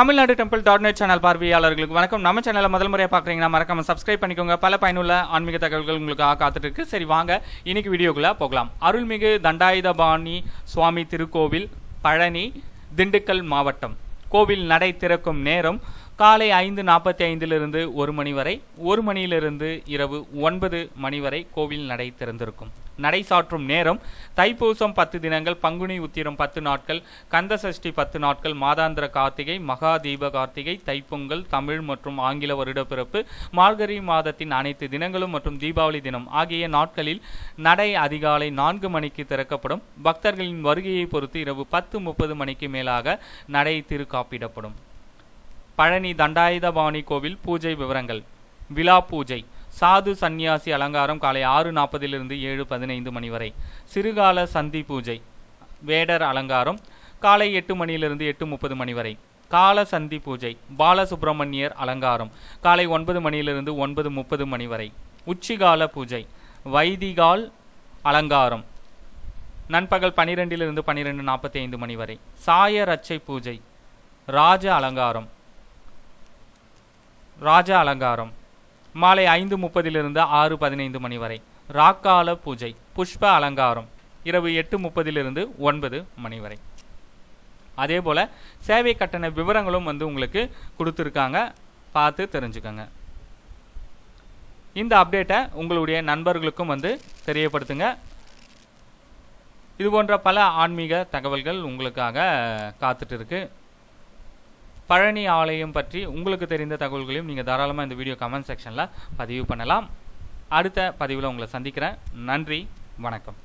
Tamil Nadu temple dot net channel பார்வையாளர்களுக்கு வணக்கம். நம்ம சேனலை முதல் முறையாக பார்க்குறீங்கன்னா மறக்காம சப்ஸ்கிரைப் பண்ணிக்கோங்க. பல பயனுள்ள ஆன்மீக தகவல்கள் உங்களுக்காக காத்துட்டு இருக்கு. சரி வாங்க. இன்னைக்கு வீடியோக்குள்ளே போகலாம். அருள்மிகு தண்டாயுதபாணி சுவாமி திருக்கோவில் பழனி திண்டுக்கல் மாவட்டம். கோவில் நடை திறக்கும் நேரம் காலை ஐந்து நாற்பத்தி ஐந்திலிருந்து ஒரு மணி வரை ஒரு மணியிலிருந்து இரவு ஒன்பது மணி வரை கோவில் நடை திறந்திருக்கும். நடை சாற்றும் நேரம். தைப்பூசம் பத்து தினங்கள் பங்குனி உத்திரம் பத்து நாட்கள் கந்த சஷ்டி பத்து நாட்கள் மாதாந்திர கார்த்திகை மகா தீப கார்த்திகை தைப்பொங்கல் தமிழ் மற்றும் ஆங்கில வருடப்பிறப்பு மார்கழி மாதத்தின் அனைத்து தினங்களும் மற்றும் தீபாவளி தினம் ஆகிய நாட்களில் நடை அதிகாலை நான்கு மணிக்கு திறக்கப்படும். பக்தர்களின் வருகையை பொறுத்து இரவு பத்து முப்பது மணிக்கு மேலாக நடை திருக்காப்பிடப்படும். பழனி தண்டாயுதபாணி கோவில் பூஜை விவரங்கள். விழா பூஜை. சாது சந்நியாசி அலங்காரம் காலை ஆறு நாற்பதிலிருந்து ஏழு பதினைந்து மணி வரை. சிறுகால சந்தி பூஜை வேடர் அலங்காரம் காலை எட்டு மணியிலிருந்து எட்டு முப்பது மணி வரை. கால சந்தி பூஜை பாலசுப்பிரமணியர் அலங்காரம் காலை ஒன்பது மணியிலிருந்து ஒன்பது முப்பது மணி வரை. உச்சிகால பூஜை வைதிகால் அலங்காரம் நண்பகல் பனிரெண்டிலிருந்து பனிரெண்டு நாற்பத்தி ஐந்து மணி வரை. சாய ரச்சை பூஜை ராஜ அலங்காரம் ராஜ அலங்காரம். மாலை ஐந்து முப்பதிலிருந்து ஆறு பதினைந்து மணி வரை. ராக்கால பூஜை புஷ்ப அலங்காரம் இரவு எட்டு முப்பதிலிருந்து ஒன்பது மணி வரை. அதே போல் சேவை கட்டண விவரங்களும் வந்து உங்களுக்கு கொடுத்துருக்காங்க. பார்த்து தெரிஞ்சுக்கோங்க. இந்த அப்டேட்டை உங்களுடைய நண்பர்களுக்கும் வந்து தெரியப்படுத்துங்க. இது போன்ற பல ஆன்மீக தகவல்கள் உங்களுக்காக காத்துட்டு இருக்கு. பழனி ஆலயம் பற்றி உங்களுக்கு தெரிந்த தகவல்களையும் நீங்கள் தாராளமாக இந்த வீடியோ கமெண்ட் செக்ஷனில் பதிவு பண்ணலாம். அடுத்த பதிவில் உங்களை சந்திக்கிறேன். நன்றி. வணக்கம்.